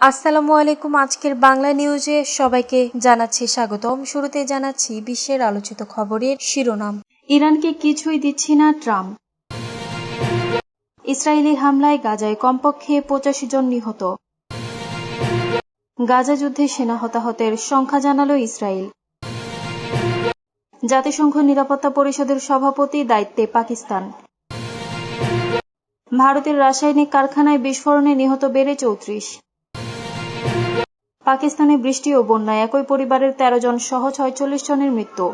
আসসালামু আলাইকুম। আজকের বাংলা নিউজে সবাইকে জানাচ্ছি স্বাগতম। শুরুতে জানাচ্ছি বিশ্বের আলোচিত খবরের শিরোনাম। ইরানকে কিছুই দিচ্ছি না ট্রাম্প। ইসরায়েলি হামলায় গাজায় কমপক্ষে পঁচাশি জন নিহত। গাজা যুদ্ধে সেনা হতাহতের সংখ্যা জানাল ইসরায়েল। জাতিসংঘ নিরাপত্তা পরিষদের সভাপতি দায়িত্বে পাকিস্তান। ভারতের রাসায়নিক কারখানায় বিস্ফোরণে নিহত বেড়ে চৌত্রিশ। পাকিস্তানে বৃষ্টি ও বন্যায় একই পরিবারের তেরো জন সহ ছয়চল্লিশ জনের মৃত্যু।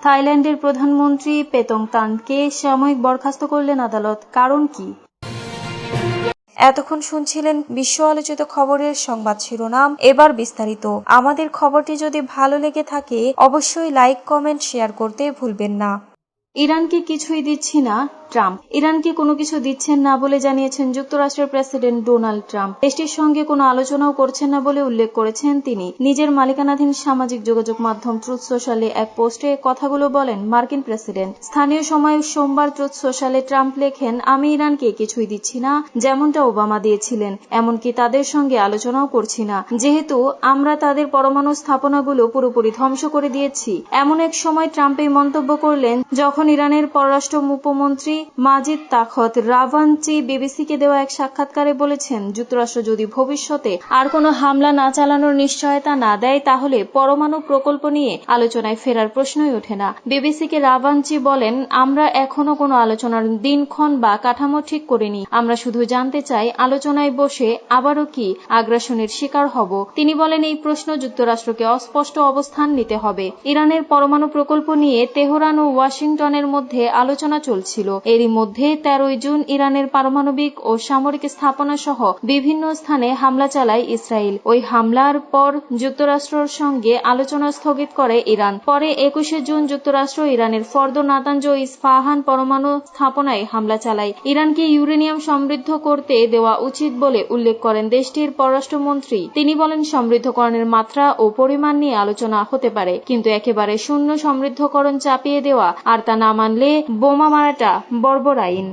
থাইল্যান্ডের প্রধানমন্ত্রী পেতং তানকে সাময়িক বরখাস্ত করলেন আদালত। কারণ কি? এতক্ষণ শুনছিলেন বিশ্ব আলোচিত খবরের সংবাদ শিরোনাম। এবার বিস্তারিত। আমাদের খবরটি যদি ভালো লেগে থাকে অবশ্যই লাইক কমেন্ট শেয়ার করতে ভুলবেন না। ইরানকে কিছুই দিচ্ছি না। ট্রাম্প। ইরানকে কোনো কিছু দিচ্ছেন না বলে জানিয়েছেন যুক্তরাষ্ট্রের প্রেসিডেন্ট ডোনাল্ড ট্রাম্প। দেশটির সঙ্গে কোনো আলোচনাও করছেন না বলে উল্লেখ করেছেন তিনি। নিজের মালিকানাধীন সামাজিক যোগাযোগ মাধ্যম ট্রুথ সোশ্যালে এক পোস্টে কথাগুলো বলেন মার্কিন প্রেসিডেন্ট। স্থানীয় সময় সোমবার ট্রুথ সোশ্যালে ট্রাম্প লেখেন, আমি ইরানকে কিছুই দিচ্ছি না, যেমনটা ওবামা দিয়েছিলেন, এমনকি তাদের সঙ্গে আলোচনাও করছি না। যেহেতু আমরা তাদের পরমাণু স্থাপনাগুলো পুরোপুরি ধ্বংস করে দিয়েছি। এমন এক সময় ট্রাম্প এই মন্তব্য করলেন, যখন ইরানের পররাষ্ট্র উপমন্ত্রী মাজিদ তাখত রাভানচি বিবিসিকে দেওয়া এক সাক্ষাৎকারে বলেছেন, যুক্তরাষ্ট্র যদি ভবিষ্যতে আর কোনো হামলা না চালানোর নিশ্চয়তা না দেয়, তাহলে পরমাণু প্রকল্প নিয়ে আলোচনায় ফেরার প্রশ্নই ওঠে না। বিবিসিকে রাভানচি বলেন, আমরা এখনও কোনো আলোচনার দিনক্ষণ বা কাঠামো ঠিক করিনি। আমরা শুধু জানতে চাই, আলোচনায় বসে আবারও কি আগ্রাসনের শিকার হব? তিনি বলেন, এই প্রশ্ন যুক্তরাষ্ট্রকে অস্পষ্ট অবস্থান নিতে হবে। ইরানের পরমাণু প্রকল্প নিয়ে তেহরান ও ওয়াশিংটনের মধ্যে আলোচনা চলছিল। এরই মধ্যে তেরোই জুন ইরানের পারমাণবিক ও সামরিক স্থাপনা সহ বিভিন্ন স্থানে হামলা চালায় ইসরায়েল। ওই হামলার পর যুক্তরাষ্ট্রের সঙ্গে আলোচনা স্থগিত করে ইরান। পরে একুশে জুন যুক্তরাষ্ট্র ইরানের ফর্দ নাতাঞ্জ ও ইস্পাহান পরমাণু স্থাপনায় হামলা চালায়। ইরানকে ইউরেনিয়াম সমৃদ্ধ করতে দেওয়া উচিত বলে উল্লেখ করেন দেশটির পররাষ্ট্রমন্ত্রী। তিনি বলেন, সমৃদ্ধকরণের মাত্রা ও পরিমাণ নিয়ে আলোচনা হতে পারে, কিন্তু একেবারে শূন্য সমৃদ্ধকরণ চাপিয়ে দেওয়া আর তা না মানলে বোমা মারাটা বর্বর আইন।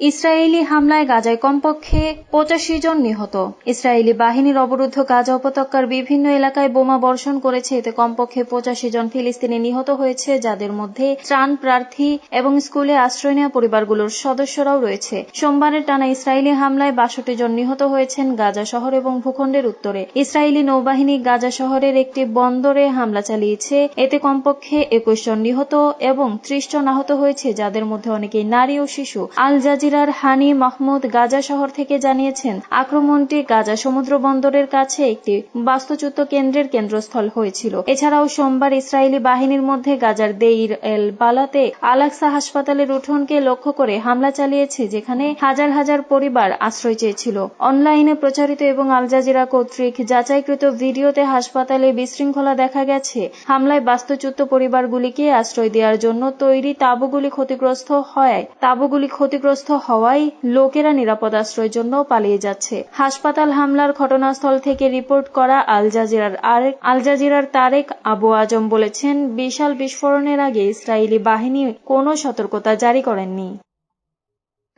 ইসরায়েলি হামলায় গাজায় কমপক্ষে পঁচাশি জন নিহত। ইসরায়েলি বাহিনীর অবরুদ্ধ গাজা উপত্যকার বিভিন্ন এলাকায় বোমা বর্ষণ করেছে। এতে কমপক্ষে পঁচাশি জন ফিলিস্তিনি নিহত হয়েছে, যাদের মধ্যে ত্রাণ প্রার্থী এবং স্কুলে আশ্রয় নেওয়া পরিবারগুলোর সদস্যরাও রয়েছে। সোমবারের টানা ইসরায়েলি হামলায় বাষট্টি জন নিহত হয়েছেন গাজা শহর এবং ভূখণ্ডের উত্তরে। ইসরায়েলি নৌবাহিনী গাজা শহরের একটি বন্দরে হামলা চালিয়েছে। এতে কমপক্ষে একুশ জন নিহত এবং ত্রিশ জন আহত হয়েছে, যাদের মধ্যে অনেকেই নারী ও শিশু। আল জাজিরা জাজিরার হানি মাহমুদ গাজা শহর থেকে জানিয়েছেন, আক্রমণটি গাজা সমুদ্র বন্দরের কাছে একটি বাস্তুচ্যুত কেন্দ্রের কেন্দ্রস্থল হয়েছিল। এছাড়াও সোমবার ইসরায়েলি বাহিনীর মধ্যে গাজার দেইর এল বালাতে আলাক্সা হাসপাতালের উঠোনকে লক্ষ্য করে হামলা চালিয়েছে, যেখানে হাজার হাজার পরিবার আশ্রয় চেয়েছিল। অনলাইনে প্রচারিত এবং আল জাজিরা কর্তৃক যাচাইকৃত ভিডিওতে হাসপাতালে বিশৃঙ্খলা দেখা গেছে। হামলায় বাস্তুচ্যুত পরিবারগুলিকে আশ্রয় দেওয়ার জন্য তৈরি তাঁবুগুলি ক্ষতিগ্রস্ত হয় তাঁবুগুলি ক্ষতিগ্রস্ত হওয়ায় লোকেরা নিরাপদ আশ্রয়ের জন্য পালিয়ে যাচ্ছে। হাসপাতাল হামলার ঘটনাস্থল থেকে রিপোর্ট করা আল জাজিরার আরেক আল জাজিরার তারেক আবু আজম বলেছেন, বিশাল বিস্ফোরণের আগে ইসরায়েলি বাহিনী কোনো সতর্কতা জারি করেননি।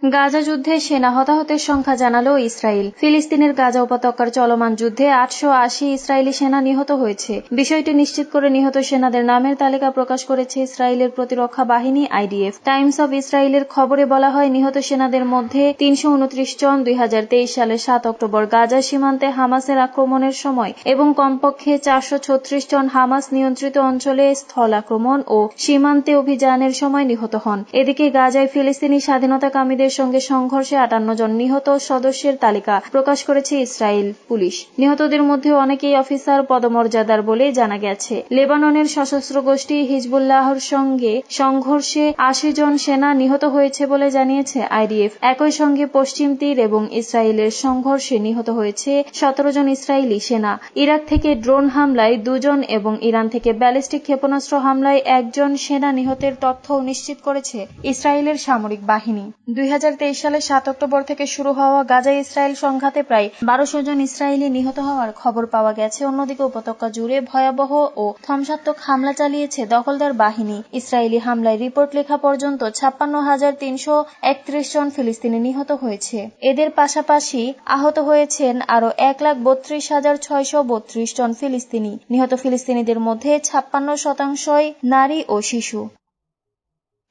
গাজা যুদ্ধে সেনা হতাহতের সংখ্যা জানালো ইসরায়েল। ফিলিস্তিনের গাজা উপত্যকার চলমান যুদ্ধে আটশো আশি ইসরায়েলি সেনা নিহত হয়েছে। বিষয়টি নিশ্চিত করে নিহত সেনাদের নামের তালিকা প্রকাশ করেছে ইসরায়েলের প্রতিরক্ষা বাহিনী আইডিএফ। টাইমস অব ইসরায়েলের খবরে বলা হয়, নিহত সেনাদের মধ্যে তিনশো উনত্রিশ জন দুই হাজার তেইশ সালের সাত অক্টোবর গাজা সীমান্তে হামাসের আক্রমণের সময় এবং কমপক্ষে চারশো ছত্রিশ জন হামাস নিয়ন্ত্রিত অঞ্চলে স্থল আক্রমণ ও সীমান্তে অভিযানের সময় নিহত হন। এদিকে গাজায় ফিলিস্তিনি স্বাধীনতাকামীদের সঙ্গে সংঘর্ষে আটান্ন জন নিহত সদস্যের তালিকা প্রকাশ করেছে ইসরায়েল পুলিশ। নিহতদের মধ্যে অনেকেই অফিসার পদমর্যাদার বলে জানা গেছে। লেবাননের সশস্ত্র গোষ্ঠী হিজবুল্লাহর সঙ্গে সংঘর্ষে আশি জন সেনা নিহত হয়েছে বলে জানিয়েছে আইডিএফ। একই সঙ্গে পশ্চিম তীর এবং ইসরায়েলের সংঘর্ষে নিহত হয়েছে সতেরো জন ইসরায়েলি সেনা। ইরাক থেকে ড্রোন হামলায় দুজন এবং ইরান থেকে ব্যালিস্টিক ক্ষেপণাস্ত্র হামলায় একজন সেনা নিহতের তথ্য নিশ্চিত করেছে ইসরায়েলের সামরিক বাহিনী। দুই সালের সাত অক্টোবর থেকে শুরু হওয়া গাজা ইসরায়েল সংঘাতে প্রায় বারোশো জন ইসরায়েলি নিহত হওয়ার খবর পাওয়া গেছে। অন্যদিকে উপত্যকা জুড়ে ভয়াবহ ও ধ্বংসাত্মক হামলা চালিয়েছে দখলদার বাহিনী। ইসরায়েলি হামলায় রিপোর্ট লেখা পর্যন্ত ছাপ্পান্ন হাজার তিনশো একত্রিশ জন ফিলিস্তিনি নিহত হয়েছে। এদের পাশাপাশি আহত হয়েছেন আরও এক লাখ বত্রিশ হাজার ছয়শো বত্রিশ জন ফিলিস্তিনি। নিহত ফিলিস্তিনিদের মধ্যে ছাপ্পান্ন শতাংশই নারী ও শিশু।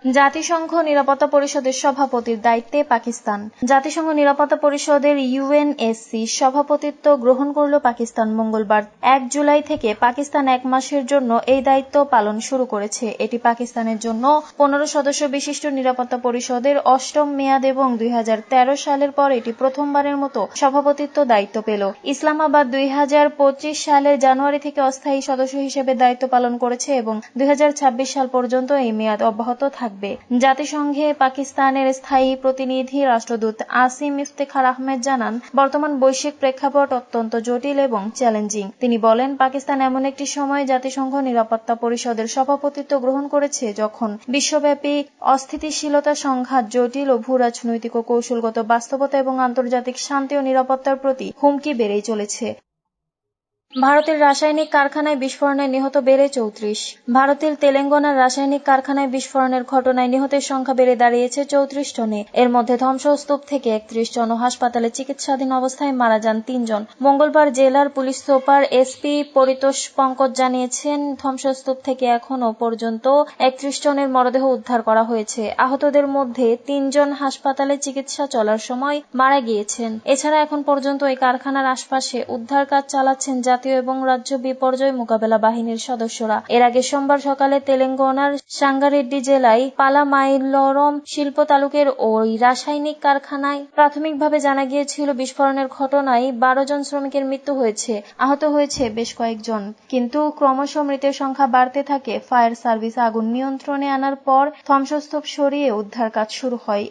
জাতিসংঘ নিরাপত্তা পরিষদের সভাপতির দায়িত্বে পাকিস্তান। জাতিসংঘ নিরাপত্তা পরিষদের ইউএনএসসি সভাপতিত্ব গ্রহণ করল পাকিস্তান মঙ্গলবার। এক জুলাই থেকে পাকিস্তান এক মাসের জন্য এই দায়িত্ব পালন শুরু করেছে। এটি পাকিস্তানের জন্য পনেরো সদস্য বিশিষ্ট নিরাপত্তা পরিষদের অষ্টম মেয়াদ এবং দুই হাজার তেরো সালের পর এটি প্রথমবারের মতো সভাপতিত্ব দায়িত্ব পেল। ইসলামাবাদ দুই হাজার পঁচিশ সালের জানুয়ারি থেকে অস্থায়ী সদস্য হিসেবে দায়িত্ব পালন করেছে এবং দুই হাজার ছাব্বিশ সাল পর্যন্ত এই মেয়াদ অব্যাহত থাকবে। থাকবে। জাতিসংঘে পাকিস্তানের স্থায়ী প্রতিনিধি রাষ্ট্রদূত আসিম ইফতেখার আহমেদ জানান, বর্তমান বৈশ্বিক প্রেক্ষাপট অত্যন্ত জটিল এবং চ্যালেঞ্জিং। তিনি বলেন, পাকিস্তান এমন একটি সময় জাতিসংঘ নিরাপত্তা পরিষদের সভাপতিত্ব গ্রহণ করেছে যখন বিশ্বব্যাপী অস্থিতিশীলতা সংঘাত জটিল ও ভূ রাজনৈতিক ও কৌশলগত বাস্তবতা এবং আন্তর্জাতিক শান্তি ও নিরাপত্তার প্রতি হুমকি বেড়েই চলেছে। ভারতের রাসায়নিক কারখানায় বিস্ফোরণে নিহত বেড়ে চৌত্রিশ। ভারতের তেলেঙ্গানার রাসায়নিক কারখানায় বিস্ফোরণের ঘটনায় নিহতের সংখ্যা বেড়ে দাঁড়িয়েছে চৌত্রিশ জনে। এর মধ্যে ধ্বংসস্তূপ থেকে একত্রিশ জন ও হাসপাতালে চিকিৎসাধীন অবস্থায় মারা যান তিনজন মঙ্গলবার জেলার police super SP Paritosh Pankaj জানিয়েছেন, ধ্বংসস্তূপ থেকে এখনও পর্যন্ত একত্রিশ জনের মরদেহ উদ্ধার করা হয়েছে। আহতদের মধ্যে তিনজন হাসপাতালে চিকিৎসা চলার সময় মারা গিয়েছেন। এছাড়া এখন পর্যন্ত এই কারখানার আশপাশে উদ্ধার কাজ চালাচ্ছেন জাতীয় এবং রাজ্য বিপর্যয় মোকাবেলা বাহিনীর সদস্যরা। এর আগে সোমবার সকালে তেলেঙ্গানার সাঙ্গারেড্ডি জেলায় পালামাইলরম শিল্প তালুকের ওই রাসায়নিক কারখানায় প্রাথমিকভাবে জানা গিয়েছিল বিস্ফোরণের ঘটনায় বারো জন শ্রমিকের মৃত্যু হয়েছে, আহত হয়েছে বেশ কয়েকজন। কিন্তু ক্রমশ মৃতের সংখ্যা বাড়তে থাকে, ফায়ার সার্ভিস আগুন নিয়ন্ত্রণে আনার পর ধ্বংসস্তূপ সরিয়ে উদ্ধার কাজ শুরু হয়।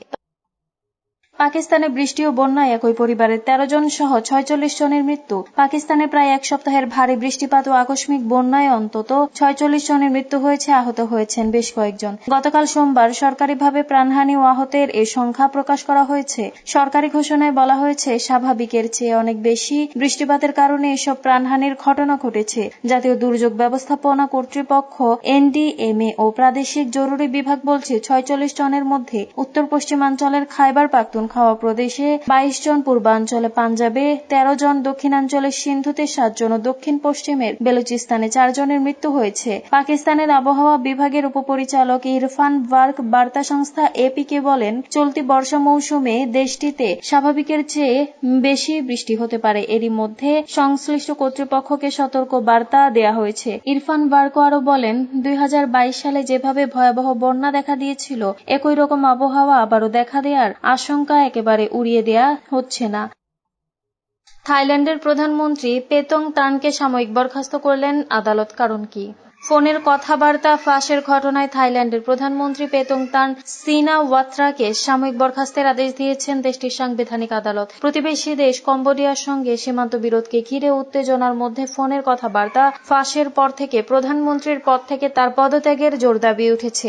পাকিস্তানে বৃষ্টি ও বন্যায় একই পরিবারের তেরো জন সহ ছয়চল্লিশ জনের মৃত্যু। পাকিস্তানে প্রায় এক সপ্তাহের ভারী বৃষ্টিপাত ও আকস্মিক বন্যায় অন্তত ছয়চল্লিশ জনের মৃত্যু হয়েছে, আহত হয়েছেন বেশ কয়েকজন। গতকাল সোমবার সরকারিভাবে প্রাণহানি ও আহতের এ সংখ্যা প্রকাশ করা হয়েছে। সরকারি ঘোষণায় বলা হয়েছে, স্বাভাবিকের চেয়ে অনেক বেশি বৃষ্টিপাতের কারণে এসব প্রাণহানির ঘটনা ঘটেছে। জাতীয় দুর্যোগ ব্যবস্থাপনা কর্তৃপক্ষ, এনডিএমএ ও প্রাদেশিক জরুরি বিভাগ বলছে, ছয়চল্লিশ জনের মধ্যে উত্তর পশ্চিমাঞ্চলের খাইবার পাখতুন খাওয়া প্রদেশে বাইশ জন পূর্বাঞ্চলে পাঞ্জাবে, তেরো জন দক্ষিণাঞ্চলের সিন্ধুতে সাতজন ও দক্ষিণ পশ্চিমের বেলুচিস্তানে চারজনের মৃত্যু হয়েছে। পাকিস্তানের আবহাওয়া বিভাগের উপপরিচালক ইরফান বার্ক বার্তা সংস্থা এপিকে বলেন, চলতি বর্ষা মৌসুমে দেশটিতে স্বাভাবিকের চেয়ে বেশি বৃষ্টি হতে পারে। এরই মধ্যে সংশ্লিষ্ট কর্তৃপক্ষকে সতর্ক বার্তা দেয়া হয়েছে। ইরফান বার্ক আরও বলেন, দুই হাজার বাইশ সালে যেভাবে ভয়াবহ বন্যা দেখা দিয়েছিল, একই রকম আবহাওয়া আবারও দেখা দেওয়ার আশঙ্কা একেবারে উড়িয়ে দেয়া হচ্ছে না। থাইল্যান্ডের প্রধানমন্ত্রী পেতং তানকে সাময়িক বরখাস্ত করলেন, আদালত কারণ কি? ফোনের কথাবার্তা ফাঁসের ঘটনায় থাইল্যান্ডের প্রধানমন্ত্রী পেতং তান সিনা ওয়াত্রাকে সাময়িক বরখাস্তের আদেশ দিয়েছেন দেশটির সাংবিধানিক আদালত। প্রতিবেশী দেশ কম্বোডিয়ার সঙ্গে সীমান্ত বিরোধকে ঘিরে উত্তেজনার মধ্যে ফোনের কথাবার্তা ফাঁসের পর থেকে প্রধানমন্ত্রীর পদ থেকে তার পদত্যাগের জোর দাবি উঠেছে।